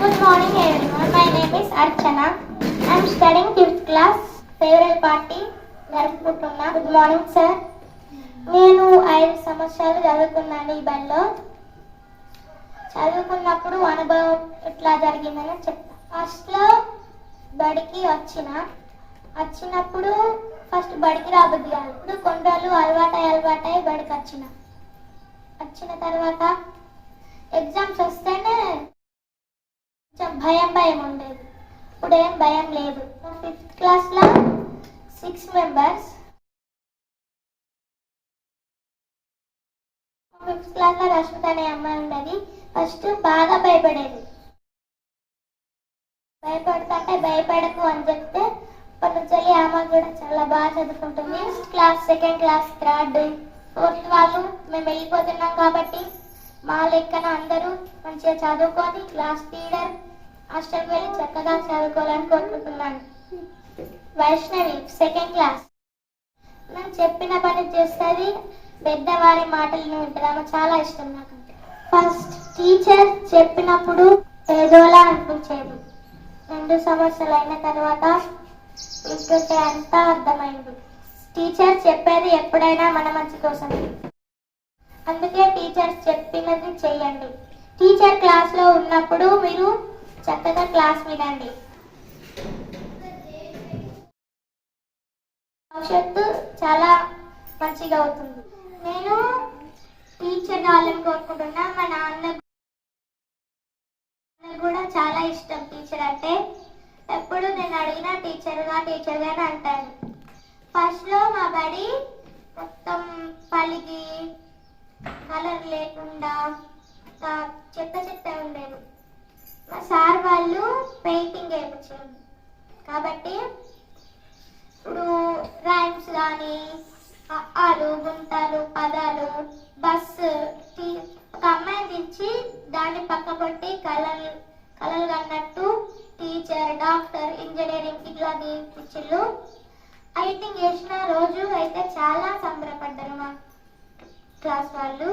Good morning everyone. My name is Archana. I am studying fifth class. Favorite party జరుపుకుంటున్నా good morning sir నేను ఐదు సంవత్సరాలు చదువుకున్నాను ఈ బడిలో చదువుకున్నప్పుడు అనుభవం ఎట్లా జరిగిందని చెప్తా ఫస్ట్లో బడికి వచ్చిన వచ్చినప్పుడు ఫస్ట్ బడికి రాబుద్ది కాదు ఇప్పుడు కొన్ని రోజులు అలవాటై అలవాటై బడికి వచ్చిన వచ్చిన తర్వాత ఎగ్జామ్స్ వస్తేనే భయం భయం ఉండేది. ఇప్పుడు ఏం భయం లేదు. ఫిఫ్త్ క్లాస్లో సిక్స్ మెంబర్స్ ఫిఫ్త్ క్లాస్లో రష్మిత అనే అమ్మాయి ఉన్నది ఫస్ట్ బాగా భయపడేది. భయపడుతుంటే భయపడకు అని చెప్తే అప్పటి నుంచి ఆమె కూడా చాలా బాగా చదువుకుంటుంది. First class second class third fourth వాళ్ళు మేము వెళ్ళిపోతున్నాం కాబట్టి మా లెక్కన అందరూ మంచిగా చదువుకొని క్లాస్ లీడర్ హాస్టల్కి వెళ్ళి చక్కగా చదువుకోవాలని కోరుకుంటున్నాను. వైష్ణవి సెకండ్ క్లాస్ మనం చెప్పిన పని చేస్తుంది పెద్దవారి మాటలను వింటుంది ఆమె చాలా ఇష్టం నాకు ఫస్ట్ టీచర్ చెప్పినప్పుడు ఏదోలా అనిపించేది. రెండు సంవత్సరాలు అయిన తర్వాత వింటుంటే అంతా అర్థమైంది. టీచర్ చెప్పేది ఎప్పుడైనా మన మంచి కోసం అందుకే టీచర్స్ చెప్పినది చేయండి టీచర్ క్లాస్లో ఉన్నప్పుడు మీరు చక్కగా క్లాస్ వినండి. భవిష్యత్తు చాలా మంచిగా అవుతుంది. నేను టీచర్ కావాలని కోరుకుంటున్నా. మా నాన్న కూడా చాలా ఇష్టం టీచర్ అంటే. ఎప్పుడు నేను అడిగినా టీచర్గా టీచర్గానే అంటాను ఫస్ట్లో మా బడి మొత్తం పలిగి కలర్ లేకుండా చెత్త చెత్త ఉండే కాబట్టి ఇప్పుడు రైమ్స్ కానీ ఆలు గుంటలు పదాలు బస్సు ఒక అమ్మాయిని తెచ్చి దాన్ని పక్క కళలు కళలు కన్నట్టు టీచర్ డాక్టర్ ఇంజనీరింగ్ ఇట్లా తీర్చిళ్ళు ఐటింగ్ చేసిన రోజు అయితే చాలా సంబరపడ్డారు మా క్లాస్ వాళ్ళు.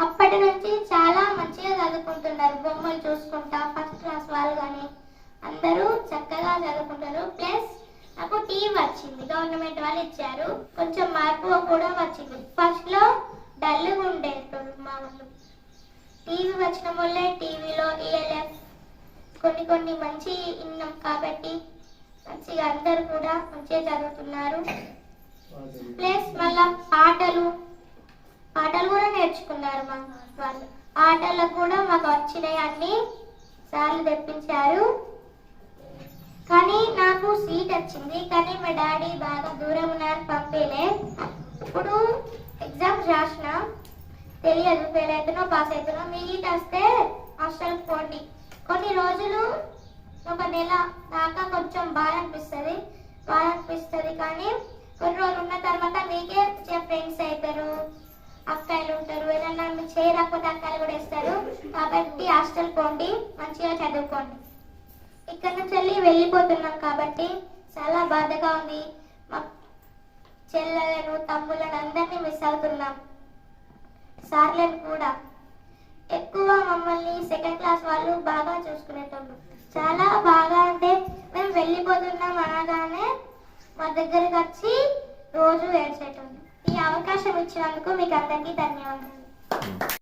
అప్పటి నుంచి చాలా మంచిగా చదువుకుంటున్నారు. బొమ్మలు చూసుకుంటా ఫస్ట్ క్లాస్ వాళ్ళు కానీ అందరూ చక్కగా చదువుకుంటారు. ప్లస్ నాకు టీవీ వచ్చింది. గవర్నమెంట్ వాళ్ళు ఇచ్చారు. కొంచెం మార్పు కూడా వచ్చింది. ఫస్ట్లో డల్గా ఉండేటోళ్ళు మా వాళ్ళు. టీవీ వచ్చిన వల్లే టీవీలో ఈఎల్ఎఫ్ కొన్ని కొన్ని మంచి విన్నాం కాబట్టి మంచిగా అందరు కూడా మంచిగా చదువుతున్నారు. ప్లస్ మళ్ళా పాటలు. పాటలు కూడా నేర్చుకున్నారు మా వాళ్ళు. ఆటలకు కూడా మాకు వచ్చినాయి అన్ని. సార్లు తెప్పించారు. కానీ నాకు సీట్ వచ్చింది కానీ మా డాడీ బాగా దూరం ఉన్నారు పంపేలే. ఇప్పుడు ఎగ్జామ్స్ రాసిన. తెలియదు ఫెయిల్ అవుతున్నా పాస్ అవుతున్నా మీట్ వస్తే హాస్టల్కి పోండి. కొన్ని రోజులు ఒక నెల దాకా కొంచెం బాగా అనిపిస్తుంది బాగా అనిపిస్తుంది. కానీ కొన్ని రోజులు ఉన్న తర్వాత మీకే ఫ్రెండ్స్ అవుతారు అక్కలు ఉంటారు. ఏదన్నా చేయరాకపోతే అక్కలు కూడా ఇస్తారు కాబట్టి హాస్టల్ పోండి మంచిగా చదువుకోండి. ఇక్కడ నుంచి వెళ్ళి వెళ్ళిపోతున్నాం కాబట్టి చాలా బాధగా ఉంది. మా చెల్లెలను తమ్ములను అందరినీ మిస్ అవుతున్నాం. సార్లను కూడా. ఎక్కువ మమ్మల్ని సెకండ్ క్లాస్ వాళ్ళు బాగా చూసుకునేటోళ్ళు. చాలా బాగా అంటే మేము వెళ్ళిపోతున్నాం అనగానే మా దగ్గరకు వచ్చి రోజు ఏడ్చేటోళ్ళు. ఈ అవకాశం ఇచ్చినందుకు మీకు అందరికీ ధన్యవాదాలు.